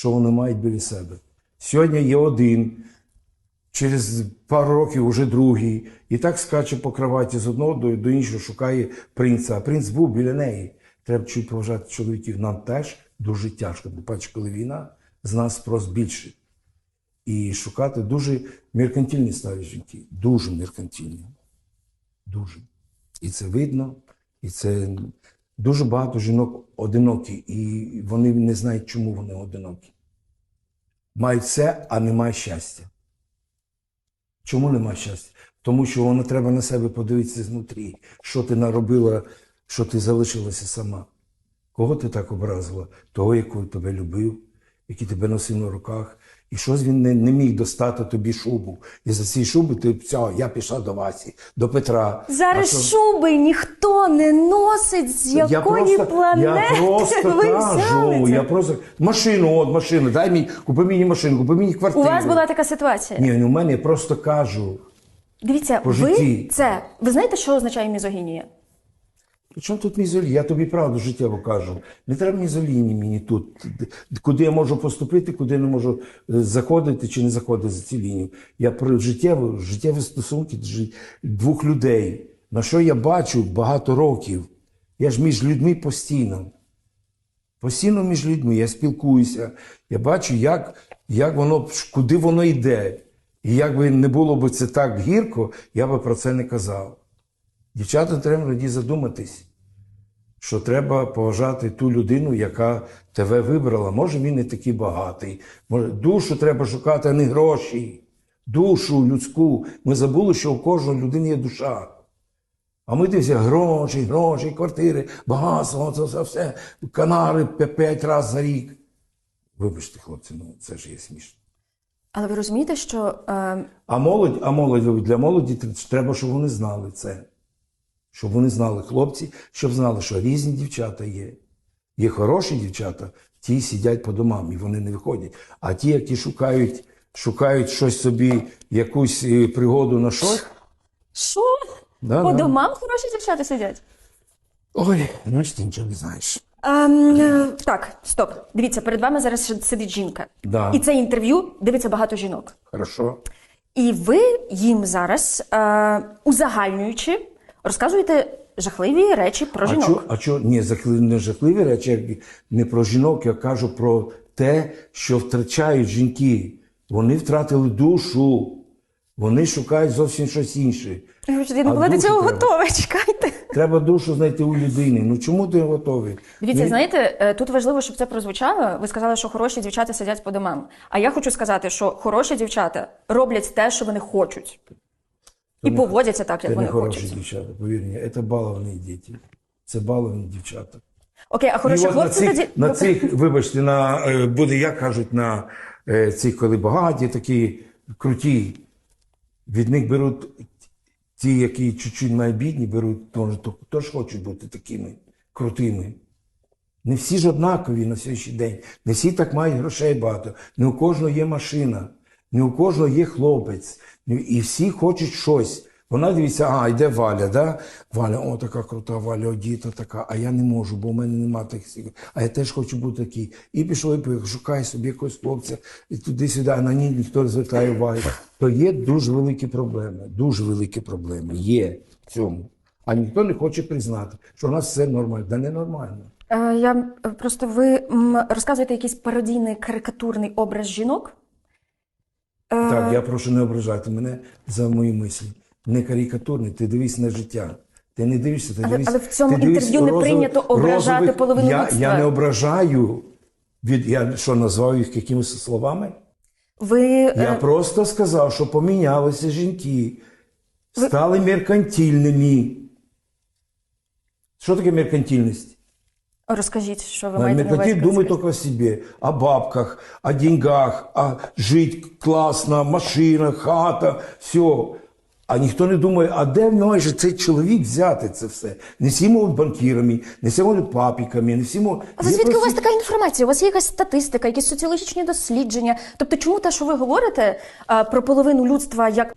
що вони мають біля себе. Сьогодні є один, через пару років вже другий, і так скаче по кроваті з одного до, іншого шукає принца. А принц був біля неї. Треба чуть поважати чоловіків. Нам теж дуже тяжко. Бо бачиш, коли війна, з нас просто більше. І шукати дуже меркантильні стали жінки. Дуже меркантильні. Дуже. І це видно, і це дуже багато жінок одинокі, і вони не знають, чому вони одинокі. Мають все, а немає щастя. Чому немає щастя? Тому що воно треба на себе подивитися знутрі, що ти наробила, що ти залишилася сама. Кого ти так образила? Того, якого тебе любив, який тебе носив на руках. І щось він не, не міг достати тобі шубу. І за ці шуби ти все, я пішла до Васі, до Петра. Зараз що- шуби ніхто не носить. З якої я просто, планети я просто ви кажу, взяли я просто машину, от машину, дай мені, купи мені машину, купи мені квартиру. У вас була така ситуація. Ні, ну в мене я просто кажу. Дивіться, по ви житті. це. Ви знаєте, що означає мізогінія? Чому тут мізолі? Я тобі правду життєво кажу. Не треба мізоліні мені тут. Куди я можу поступити, куди не можу е, заходити чи не заходити за цю лінію. Я про життєві, життєві стосунки двох людей. На що я бачу багато років. Я ж між людьми постійно. Постійно між людьми. Я спілкуюся. Я бачу, як, як воно, куди воно йде. І якби не було б це так гірко, я би про це не казав. Дівчата, треба тоді задуматись, що треба поважати ту людину, яка тебе вибрала. Може, він не такий багатий. Може, душу треба шукати, а не гроші. Душу людську. Ми забули, що у кожної людини є душа. А ми дивимося гроші, гроші, квартири, багатство, це, це все, канари п'ять разів за рік. Вибачте, хлопці, ну це ж є смішно. Але ви розумієте, що е, А молодь, а молодь для молоді треба, щоб вони знали це. Щоб вони знали хлопці, щоб знали, що різні дівчата є. Є хороші дівчата, ті сидять по домам і вони не виходять. А ті, які шукають, шукають щось собі, якусь е, пригоду на щось. що? Да, По да. домам хороші дівчата сидять? Ой, ну ж ти нічого не знаєш. Ем, е, так, стоп. Дивіться, перед вами зараз сидить жінка. Да. І це інтерв'ю дивиться багато жінок. Хорошо. І ви їм зараз, е, узагальнюючи, розказуєте жахливі речі про А чо, а чо, ні, не жахливі речі, не про жінок, я кажу про те, що втрачають жінки. Вони втратили душу. Вони шукають зовсім щось інше. Я не була до цього треба. готова, чекайте. Треба душу знайти у людини. Ну чому ти готовий? Дивіться, Ми- знаєте, е, тут важливо, щоб це прозвучало. Ви сказали, що хороші дівчата сидять по домам. А я хочу сказати, що хороші дівчата роблять те, що вони хочуть. І поводяться так, як Це вони не хороші хочуть. дівчата, повір мені. Це баловані діти. Це баловані дівчата. Окей, а хороші от на хлопці цих, тоді. на цих, вибачте, на, е, буде, як кажуть, на е, цих, коли багаті, такі круті, від них беруть ті, які чуть-чуть найбідні, беруть, теж, теж хочуть бути такими крутими. Не всі ж однакові на сьогоднішній день. Не всі так мають грошей багато. Не у кожного є машина, не у кожного є хлопець. Не- І всі хочуть щось. Вона дивиться, а, йде Валя, да? Валя, о, така крута Валя, одіта така, а я не можу, бо в мене немає таких. А я теж хочу бути такий. І пішов, і поїхав, шукає собі якогось хлопця, і туди-сюди, а на ній ніхто не звертає уваги. То є дуже великі проблеми. Дуже великі проблеми. Є в цьому. А ніхто не хоче признати, що у нас все нормально. Да не нормально. Е, Я просто ви розказуєте якийсь пародійний карикатурний образ жінок. Е, Так, я прошу не ображати мене за мої мислі. Не карикатурний, ти дивись на життя. Ти не дивишся, ти Але- дивись. але в цьому ти інтерв'ю не розових- прийнято ображати розових- половину я, людства. Я не ображаю. Від, я що назвав їх якимись словами? Ви Я е, просто сказав, що помінялися жінки, стали меркантильними. Що таке меркантильність? Розкажіть, що ви А маєте на увазі. Меркантиль коли только о себе, о бабках, о деньгах, о жить класно, машина, хата, все. А ніхто не думає, а де може цей чоловік взяти це все? Не всі можуть банкірами, не всі можуть папіками, не всі можуть. А звідки у вас така інформація? У вас є якась статистика, якісь соціологічні дослідження? Тобто, чому те, що ви говорите про половину людства як